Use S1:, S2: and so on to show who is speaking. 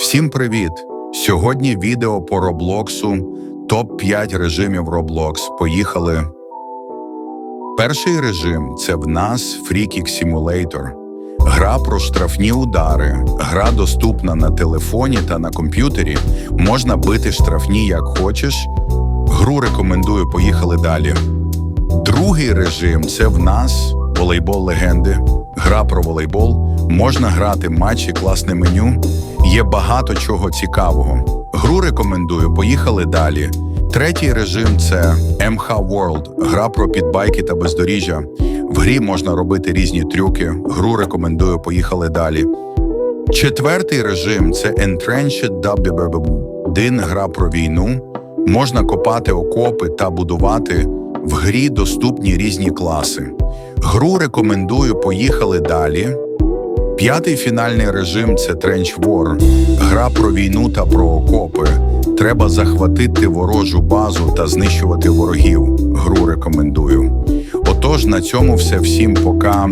S1: Всім привіт! Сьогодні відео по Роблоксу топ-5 режимів Roblox. Поїхали. Перший режим це в нас Freakick Simulator. Гра про штрафні удари. Гра доступна на телефоні та на комп'ютері. Можна бити штрафні як хочеш. Гру рекомендую, поїхали далі. Другий режим це в нас волейбол легенди. Гра про волейбол. Можна грати матчі, класне меню. Є багато чого цікавого. Гру рекомендую, поїхали далі. Третій режим це MH World. Гра про підбайки та бездоріжжя. В грі можна робити різні трюки. Гру рекомендую, поїхали далі. Четвертий режим це Entrenched Один гра про війну. Можна копати окопи та будувати. В грі доступні різні класи. Гру рекомендую, поїхали далі. П'ятий фінальний режим це Trench War. Гра про війну та про окопи. Треба захватити ворожу базу та знищувати ворогів. Гру рекомендую. Отож, на цьому все всім пока.